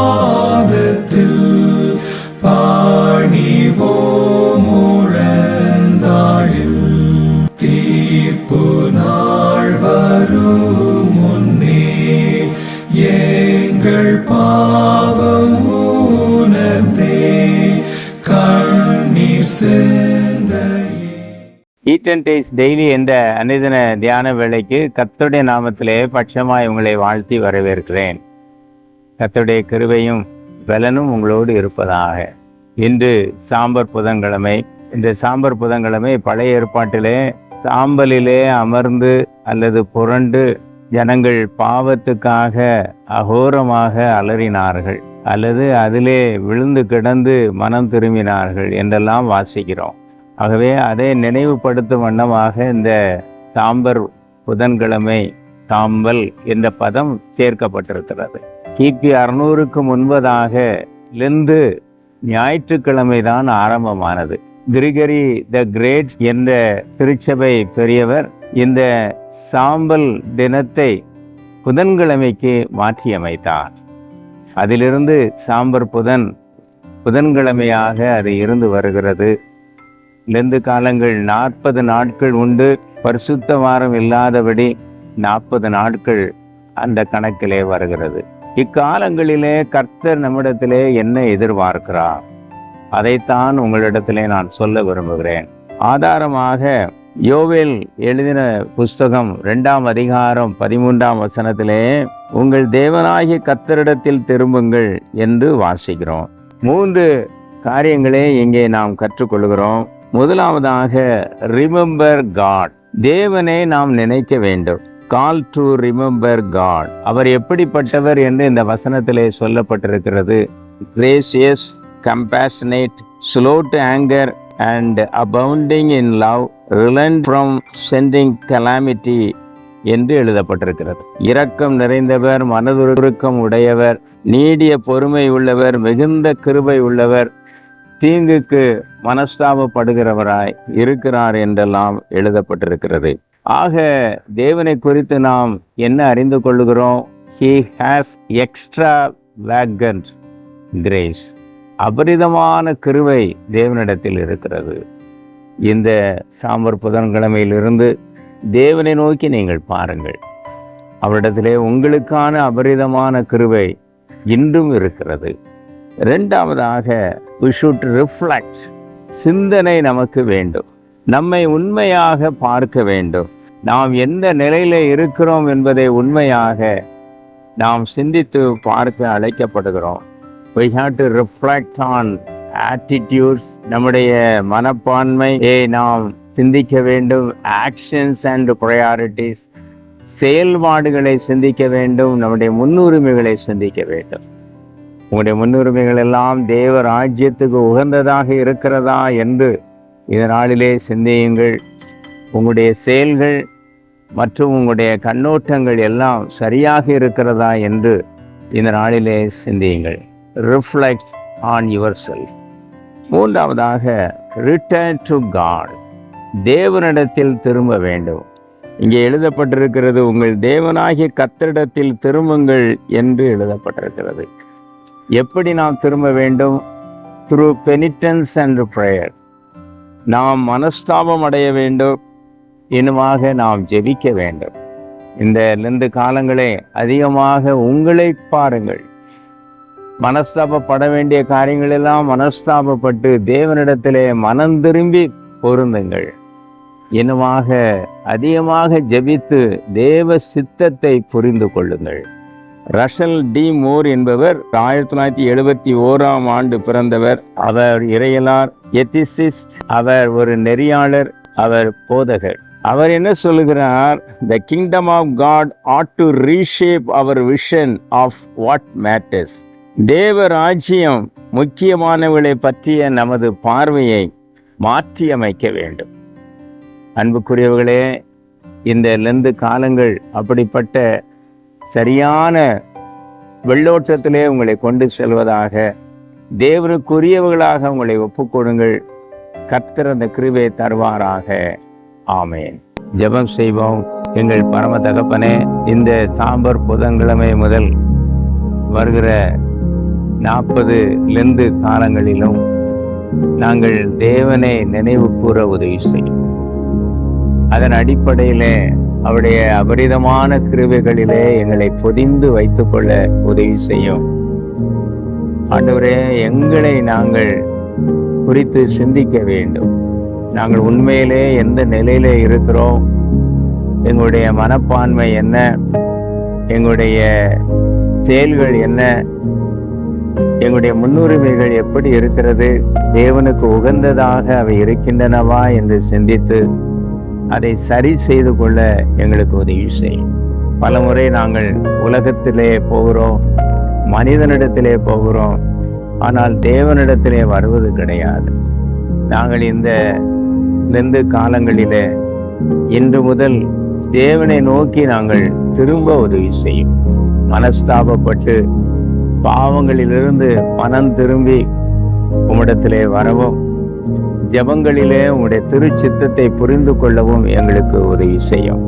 பாதத்தில் பாணிவோ டெய்லி என்ற அன்னைதின தியான வேலைக்கு கத்தோடைய நாமத்திலே பட்சமாய் உங்களை வாழ்த்தி வரவேற்கிறேன். கத்தருடைய கிருவையும் பலனும் உங்களோடு இருப்பதாக. இன்று சாம்பர் புதன்கிழமை. இந்த சாம்பர் புதன்கிழமை பழைய ஏற்பாட்டிலே சாம்பலிலே அமர்ந்து அல்லது புரண்டு ஜனங்கள் பாவத்துக்காக அகோரமாக அலறினார்கள். அல்லது அதிலே விழுந்து கிடந்து மனம் திரும்பினார்கள் என்றெல்லாம் வாசிக்கிறோம். ஆகவே அதை நினைவுபடுத்தும் வண்ணமாக இந்த சாம்பர் புதன்கிழமை சாம்பல் என்ற பதம் சேர்க்கப்பட்டிருக்கிறது. கிபி அறுநூறுக்கு முன்பதாக லெந்து ஞாயிற்றுக்கிழமை தான் ஆரம்பமானது. கிரிகரி த கிரேட் என்ற திருச்சபை பெரியவர் இந்த சாம்பல் தினத்தை புதன்கிழமைக்கு மாற்றியமைத்தார். அதிலிருந்து சாம்பர் புதன் புதன்கிழமையாக அது இருந்து வருகிறது. லெந்து காலங்கள் நாற்பது நாட்கள் உண்டு. பரிசுத்த வாரம் இல்லாதபடி நாற்பது நாட்கள் அந்த கணக்கிலே வருகிறது. இக்காலங்களிலே கர்த்தர் நம்மிடத்திலே என்ன எதிர்பார்க்கிறார். அதைத்தான் உங்களிடத்திலே நான் சொல்ல விரும்புகிறேன். ஆதாரமாக யோவேல் எழுதின புஸ்தகம் ரெண்டாம் அதிகாரம் பதிமூன்றாம் வசனத்திலே உங்கள் தேவனாகிய கத்தரிடத்தில் திரும்புங்கள் என்று வாசிக்கிறோம். மூன்று காரியங்களே இங்கே நாம் கற்றுக்கொள்கிறோம். முதலாவதாக ரிமெம்பர் காட் தேவனை நாம் நினைக்க வேண்டும். கால் டு ரிமெம்பர் காட் அவர் எப்படிப்பட்டவர் என்று இந்த வசனத்திலே சொல்லப்பட்டிருக்கிறது. Gracious compassionate slow to anger and abounding in love relent from sending calamity என்று எழுதப்பட்டிருக்கிறது. இரக்கம் நிறைந்தவர் மனதுருக்கம் உடையவர் நீடிய பொறுமை உள்ளவர் மிகுந்த கிருபை உள்ளவர் தீங்குக்கு மனஸ்தாபப்படுகிறவராய் இருக்கிறார் என்றெல்லாம் எழுதப்பட்டிருக்கிறது. ஆக தேவனை குறித்து நாம் என்ன அறிந்து கொள்கிறோம் he has extravagant grace அபரிதமான கிருவை தேவனிடத்தில் இருக்கிறது. இந்த சாம்பர் புதன்கிழமையிலிருந்து தேவனை நோக்கி நீங்கள் பாருங்கள். அவரிடத்திலே உங்களுக்கான அபரிதமான கிருவை இன்றும் இருக்கிறது. ரெண்டாவதாக வி ஷுட் ரிஃப்ளெக்ட் சிந்தனை நமக்கு வேண்டும். நம்மை உண்மையாக பார்க்க வேண்டும். நாம் எந்த நிலையில இருக்கிறோம் என்பதை உண்மையாக நாம் சிந்தித்து பார்க்க அழைக்கப்படுகிறோம். We have to reflect on attitudes நம்முடைய மனப்பான்மையை நாம் சிந்திக்க வேண்டும். ஆக்ஷன்ஸ் அண்ட் ப்ரையாரிட்டிஸ் செயல்பாடுகளை சிந்திக்க வேண்டும். நம்முடைய முன்னுரிமைகளை சிந்திக்க வேண்டும். உங்களுடைய முன்னுரிமைகள் எல்லாம் தேவ ராஜ்யத்துக்கு உகந்ததாக இருக்கிறதா என்று இந்த நாளிலே சிந்தியுங்கள். உங்களுடைய செயல்கள் மற்றும் உங்களுடைய கண்ணோட்டங்கள் எல்லாம் சரியாக இருக்கிறதா என்று இந்த நாளிலே சிந்தியுங்கள். ரிஃப்ளெக்ட் ஆன் யுவர் செல்ஃப் மூன்றாவதாக ரிட்டர்ன் டு காட் தேவனிடத்தில் திரும்ப வேண்டும். இங்கே எழுதப்பட்டிருக்கிறது உங்கள் தேவனாகிய கத்தரிடத்தில் திரும்புங்கள் என்று எழுதப்பட்டிருக்கிறது. எப்படி நாம் திரும்ப வேண்டும்? த்ரூ பெனிட்டன்ஸ் அண்ட் ப்ரேயர் நாம் மனஸ்தாபம் அடைய வேண்டும். இனிமாக நாம் ஜெபிக்க வேண்டும். இந்த நெந்து காலங்களே அதிகமாக உங்களை பாருங்கள். மனஸ்தாபப்பட வேண்டிய காரியங்களெல்லாம் மனஸ்தாபப்பட்டு தேவனிடத்திலே மனம் திரும்பி பொருந்துங்கள். இனுமாக அதிகமாக ஜெபித்து தேவ சித்தத்தை புரிந்து கொள்ளுங்கள். ரஷல் டி மோர் என்பவர் ஆயிரத்தி தொள்ளாயிரத்தி எழுபத்தி ஓராம் ஆண்டு பிறந்தவர். அவர் இறையலார் எத்திசிஸ்ட் அவர் ஒரு நெறியாளர் அவர் போதகர். அவர் என்ன சொல்லுகிறார்? The kingdom of God ought to reshape our vision of what matters தேவ ராஜ்யம் முக்கியமானவர்களை பற்றிய நமது பார்வையை மாற்றியமைக்க வேண்டும். அன்புக்குரியவர்களே இந்த லெந்து காலங்கள் அப்படிப்பட்ட சரியான வெள்ளோட்டத்திலே உங்களை கொண்டு செல்வதாக தேவனுக்குரியவர்களாக உங்களை ஒப்புக்கொடுங்கள். கர்த்தர் அந்த கிருவே தருவாராக. ஆமேன். ஜெபம் செய்வோம். எங்கள் பரம தகப்பனே இந்த சாம்பர் புதன்கிழமை முதல் வருகிற நாற்பது லெந்து காலங்களிலும் நாங்கள் தேவனை நினைவு கூற உதவி செய்யும் அதன் அடிப்படையிலே அவருடைய அபரிதமான கிருவைகளிலே எங்களை பொதிந்து வைத்துக்கொள்ள உதவி செய்யும். ஆண்டவரே எங்களை நாங்கள் குறித்து சிந்திக்க வேண்டும். நாங்கள் உண்மையிலே எந்த நிலையில இருக்கிறோம்? எங்களுடைய மனப்பான்மை என்ன? எங்களுடைய செயல்கள் என்ன? எங்களுடைய முன்னுரிமைகள் எப்படி இருக்கிறது? தேவனுக்கு உகந்ததாக அவை இருக்கின்றனவா என்று சிந்தித்து அதை சரி செய்து கொள்ள எங்களுக்கு உதவி செய்யும் பலமுறை நாங்கள் உலகத்திலே போகிறோம் மனிதனிடத்திலே போகிறோம் ஆனால் தேவனிடத்திலே வருவது கிடையாது. நாங்கள் இந்த நெந்து காலங்களிலே இன்று முதல் தேவனை நோக்கி நாங்கள் திரும்ப உதவி செய்யும். மனஸ்தாபப்பட்டு பாவங்களிலிருந்து மனம் திரும்பி உம்மிடத்திலே வரவும். ஜபங்களிலே உடைய திருச்சித்தத்தை புரிந்து கொள்ளவும் எங்களுக்கு உதவி செய்யும்.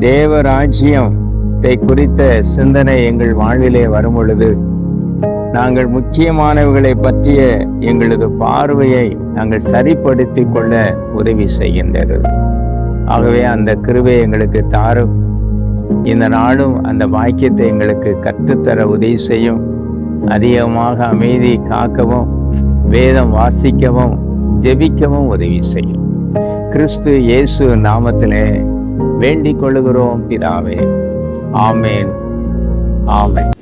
தேவராஜ்யத்தை குறித்த சிந்தனை எங்கள் வாழ்விலே வரும் பொழுது நாங்கள் முக்கியமானவர்களை பற்றிய எங்களது பார்வையை நாங்கள் சரிப்படுத்தி கொள்ள உதவி செய்கின்றது. ஆகவே அந்த கிருவை எங்களுக்கு தாரும். இந்த நாளும் அந்த வாக்கியத்தை எங்களுக்கு கற்றுத்தர உதவி செய்யும். அதிகமாக அமைதி காக்கவும் வேதம் வாசிக்கவும் ஜெபிக்கவும் உதவி செய்யும். கிறிஸ்து இயேசு நாமத்திலே வேண்டிக் கொள்ளுகிறோம் பிதாவே. ஆமேன். ஆமேன்.